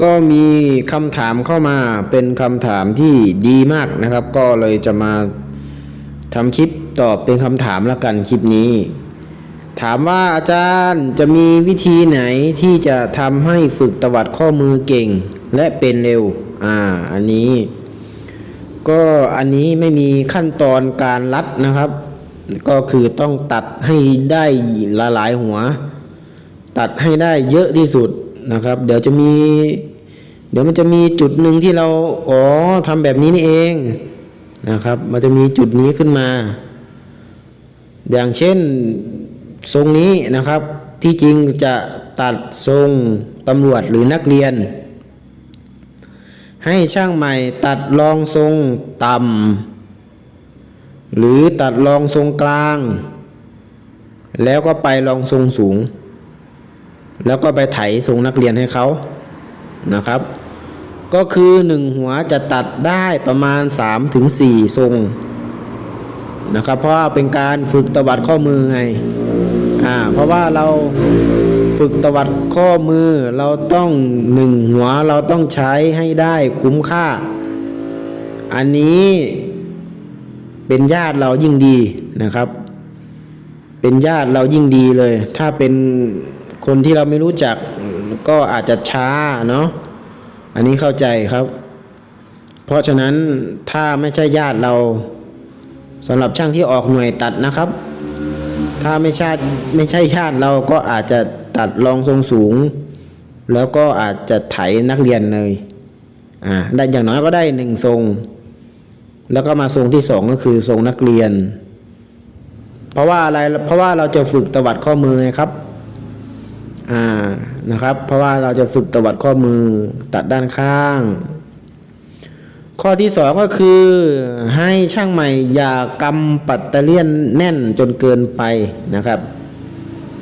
ก็มีคำถามเข้ามาเป็นคำถามที่ดีมากนะครับ ก็เลยจะมาทำคลิปตอบเป็นคำถามละกันคลิปนี้ ถามว่าอาจารย์จะมีวิธีไหนที่จะทำให้ฝึกตวัดข้อมือเก่ง และเป็นเร็ว อ่า อันนี้ ก็อันนี้ไม่มีขั้นตอนการรัดนะครับ ก็คือต้องตัดให้ได้หลายๆหัว ตัดให้ได้เยอะที่สุด นะครับ เดี๋ยวจะมี เดี๋ยวมันจะมีจุดหนึ่งที่เราอ๋อทำแบบนี้นี่เองนะครับ มันจะมีจุดนี้ขึ้นมา อย่างเช่นทรงนี้นะครับ ที่จริงจะตัดทรงตำรวจหรือนักเรียน ให้ช่างใหม่ตัดรองทรงต่ำหรือตัดรองทรงกลาง แล้วก็ไปรองทรงสูง แล้วก็ไปไถทรงนักเรียนให้เขานะครับ ก็คือหนึ่งหัวจะตัดได้ประมาณ 3-4ถึงทรงนะครับ เพราะว่าเป็นการฝึกตวัดข้อมือไงอ่าเพราะว่าเราฝึกตวัดข้อมือเราต้องหนึ่งหัวเราต้องใช้ให้ได้คุ้มค่า อันนี้เป็นญาติเรายิ่งดีนะครับ เป็นญาติเรายิ่งดีเลย ถ้าเป็น คนที่เราไม่รู้จักก็อาจจะช้าเนาะอันนี้เข้าใจครับ เพราะฉะนั้นถ้าไม่ใช่ญาติเราสำหรับช่างที่ออกหน่วยตัดนะครับ ถ้าไม่ใช่ไม่ใช่ญาติเราก็อาจจะตัดรองทรงสูง แล้วก็อาจจะไถนักเรียนเลยอ่าได้อย่างน้อยก็ได้หนึ่งทรง แล้วก็มาทรงที่สองก็คือทรงนักเรียน เพราะว่าอะไรเพราะว่าเราจะฝึกตวัดข้อมือไงครับ อ่านะครับ เพราะว่าเราจะฝึกตวัดข้อมือตัดด้านข้าง ข้อที่สองก็คือให้ช่างใหม่อย่ากำปัตเตเลียนแน่นจนเกินไปนะครับ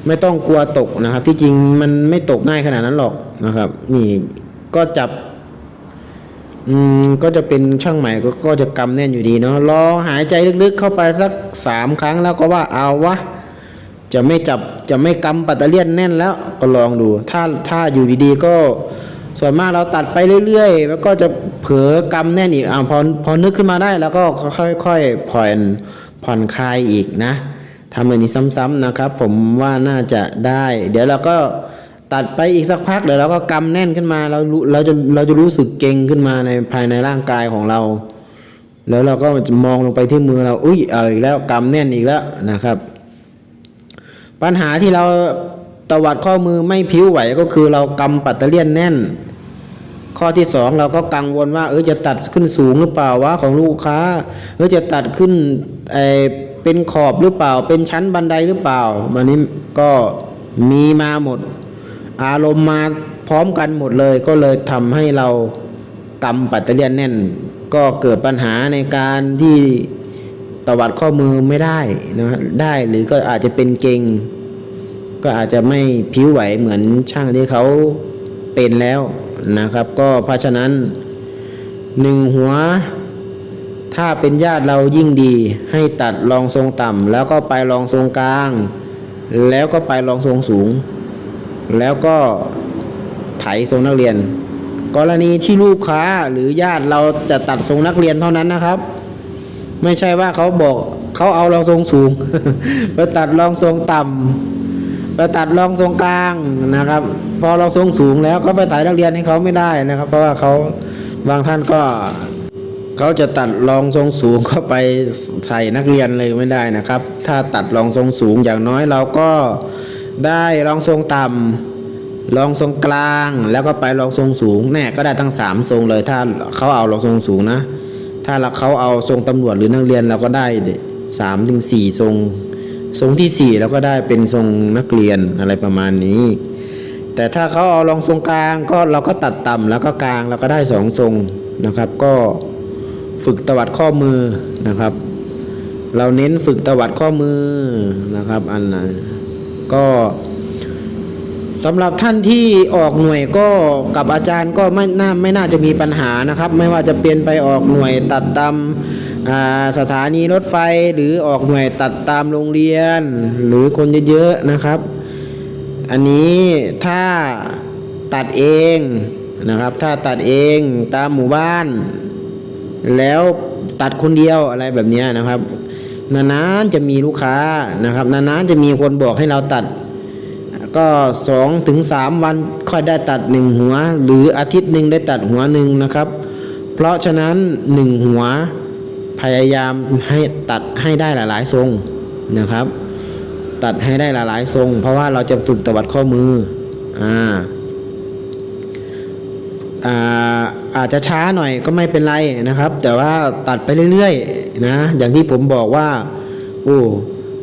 ไม่ต้องกลัวตกนะครับ ที่จริงมันไม่ตกง่ายขนาดนั้นหรอกนะครับ นี่ก็จับอืมก็จะเป็นช่างใหม่ก็ก็จะกำแน่นอยู่ดีเนาะรอหายใจลึกๆเข้าไปสักสามครั้งแล้วก็ว่าเอาวะ จะไม่จับจะไม่กำปัตเตเลียนแน่นแล้วก็ลองดู ถ้าถ้าอยู่ดีๆก็ส่วนมากเราตัดไปเรื่อยๆ แล้วก็จะเผลอกำแน่นอีกอ่าพอพอนึกขึ้นมาได้แล้วก็ค่อยๆผ่อนผ่อนคลายอีกนะทำแบบนี้ซ้ำๆนะครับ ผมว่าน่าจะได้ เดี๋ยวเราก็ตัดไปอีกสักพักเดี๋ยวเราก็กำแน่นขึ้นมาเรารู้เราจะเราจะรู้สึกเก่งขึ้นมาในภายในร่างกายของเรา แล้วเราก็จะมองลงไปที่มือเราอุ้ยเอาอีกแล้วกำแน่นอีกแล้วนะครับ ปัญหาที่เราตวัดข้อมือไม่พิ้วไหวก็คือเรากำปัตเตอร์เลียนแน่น ข้อที่สองเราก็กังวลว่าเออจะตัดขึ้นสูงหรือเปล่าวะของลูกค้าเออจะตัดขึ้นไอเป็นขอบหรือเปล่า เป็นชั้นบันไดหรือเปล่าวันนี้ก็มีมาหมด อารมณ์มาพร้อมกันหมดเลย ก็เลยทำให้เรากำปัตเตอร์เลียนแน่น ก็เกิดปัญหาในการที่ ตวัดข้อมือไม่ได้นะได้หรือก็อาจจะเป็นเกงก็อาจจะไม่ผิวไหวเหมือนช่างที่เขาเป็นแล้วนะครับ ก็เพราะฉะนั้นหนึ่งหัว ถ้าเป็นญาติเรายิ่งดี ให้ตัดรองทรงต่ำแล้วก็ไปรองทรงกลาง แล้วก็ไปรองทรงสูง แล้วก็ไถทรงนักเรียน กรณีที่ลูกค้าหรือญาติเราจะตัดทรงนักเรียนเท่านั้นนะครับ ไม่ใช่ว่าเขาบอกเขาเอารองทรงสูงไปตัดรองทรงต่ำไปตัดรองทรงกลางนะครับ พอรองทรงสูงแล้วก็ไปถ่ายนักเรียนให้เขาไม่ได้นะครับ เพราะว่าเขาบางท่านก็เขาจะตัดรองทรงสูงเข้าไปใส่นักเรียนเลยไม่ได้นะครับ ถ้าตัดรองทรงสูงอย่างน้อยเราก็ได้รองทรงต่ำรองทรงกลางแล้วก็ไปรองทรงสูงแน่ก็ได้ทั้งสามทรงเลยถ้าเขาเอารองทรงสูงนะ ถ้าเราเขาเอาทรงตำรวจหรือนักเรียนเราก็ได้สามถึงสี่ทรง ทรงที่สี่เราก็ได้เป็นทรงนักเรียนอะไรประมาณนี้ แต่ถ้าเขาเอารองทรงกลางก็เราก็ตัดต่ำแล้วก็กลางเราก็ได้สองทรงนะครับ ก็ฝึกตวัดข้อมือนะครับ เราเน้นฝึกตวัดข้อมือนะครับ อันนั้นก็ สำหรับท่านที่ออกหน่วยก็กับอาจารย์ก็ไม่น่าไม่น่าจะมีปัญหานะครับ ไม่ว่าจะเป็นไปออกหน่วยตัดตามสถานีรถไฟหรือออกหน่วยตัดตามโรงเรียน หรือคนเยอะๆนะครับ อันนี้ถ้าตัดเองนะครับถ้าตัดเองตามหมู่บ้าน แล้วตัดคนเดียวอะไรแบบนี้นะครับนานๆจะมีลูกค้านะครับนานๆจะมีคนบอกให้เราตัด ก็สองถึงสามวันค่อยได้ตัดหนึ่งหัว หรืออาทิตย์หนึ่งได้ตัดหัวหนึ่งนะครับ เพราะฉะนั้นหนึ่งหัวพยายามให้ตัดให้ได้หลายๆ ทรงนะครับ ตัดให้ได้หลายๆ ทรง เพราะว่าเราจะฝึกตวัดข้อมืออ่าอาอาจจะช้าหน่อยก็ไม่เป็นไรนะครับ แต่ว่าตัดไปเรื่อยๆนะอย่างที่ผมบอกว่าโอ้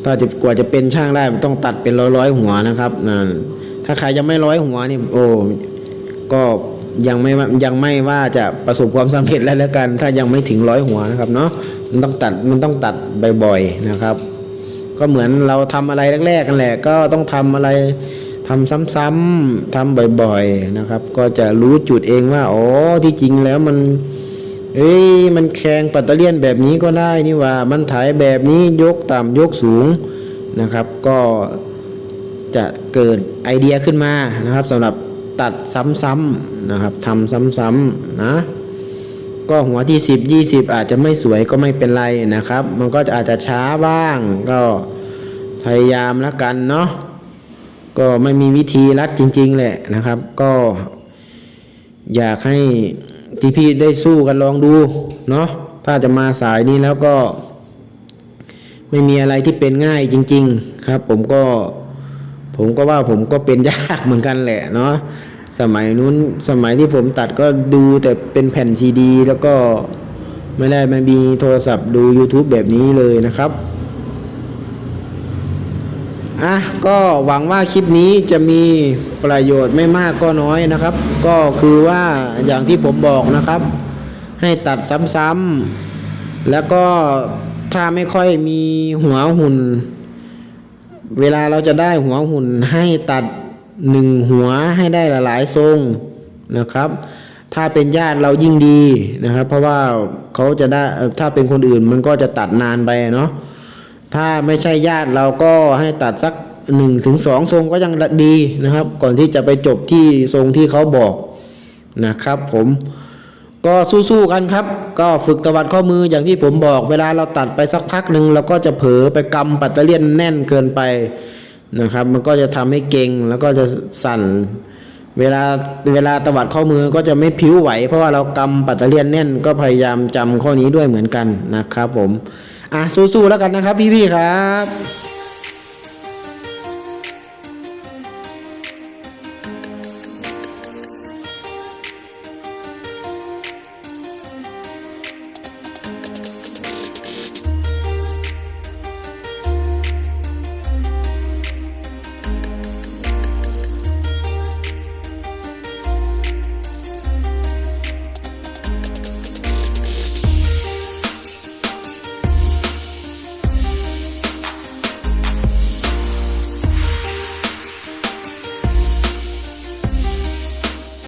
ถ้าจะกว่าจะเป็นช่างได้มันต้องตัดเป็นร้อยๆหัวนะครับนั่นถ้าใครยังไม่ร้อยหัวนี่โอ้ก็ยังไม่ยังไม่ว่าจะประสบความสำเร็จแล้วแล้วกัน ถ้ายังไม่ถึงร้อยหัวนะครับเนาะมันต้องตัดมันต้องตัดบ่อยๆนะครับ ก็เหมือนเราทำอะไรแรกๆกันแหละ ก็ต้องทำอะไรทำซ้ำๆทำบ่อย ๆนะครับ ก็จะรู้จุดเองว่าอ๋อที่จริงแล้วมัน เอ้ยมันแข่งปัตเตอร์เลียนแบบนี้ก็ได้นี่ว่า มันถ่ายแบบนี้ยกต่ำยกสูงนะครับ ก็จะเกิดไอเดียขึ้นมานะครับสำหรับตัดซ้ำๆนะครับทำซ้ำๆนะก็หัวที่ 10 20 อาจจะไม่สวยก็ไม่เป็นไรนะครับ มันก็จะอาจจะช้าบ้าง ก็พยายามแล้วกันเนาะก็ไม่มีวิธีรัดจริง ๆ แหละนะครับ ก็อยากให้ ที่พี่ได้สู้กันลองดูเนาะถ้าจะมาสายนี้แล้วก็ ไม่มีอะไรที่เป็นง่ายจริง ๆครับ ผมก็ ผมก็ว่าผมก็เป็นยากเหมือนกันแหละเนาะสมัยนู้นสมัยที่ผมตัดก็ดูแต่เป็นแผ่นซีดี แล้วก็ไม่ได้มามีโทรศัพท์ดู YouTube แบบนี้เลยนะครับ อะก็หวังว่าคลิปนี้จะมีประโยชน์ไม่มากก็น้อยนะครับ ก็คือว่าอย่างที่ผมบอกนะครับ ให้ตัดซ้ำๆแล้วก็ถ้าไม่ค่อยมีหัวหุ่น เวลาเราจะได้หัวหุ่นให้ตัดหนึ่งหัวให้ได้หลายๆทรงนะครับ ถ้าเป็นญาติเรายิ่งดีนะครับ เพราะว่าเขาจะได้ถ้าเป็นคนอื่นมันก็จะตัดนานไปเนาะ ถ้าไม่ใช่ญาติเราก็ให้ตัดสักหนึ่งถึงสองทรงก็ยังดีนะครับ ก่อนที่จะไปจบที่ทรงที่เขาบอกนะครับผมก็สู้ๆกันครับ ก็ฝึกตวัดข้อมืออย่างที่ผมบอกเวลาเราตัดไปสักพักหนึ่งเราก็จะเผลอไปกำปัตเตอเลียนแน่นเกินไปนะครับ มันก็จะทำให้เก่งแล้วก็จะสั่น เวลาเวลาตวัดข้อมือก็จะไม่ผิวไหว เพราะว่าเรากำปัตเตอเลียนแน่นก็พยายามจำข้อนี้ด้วยเหมือนกันนะครับผม อะสู้ๆแล้วกันนะครับพี่ๆครับ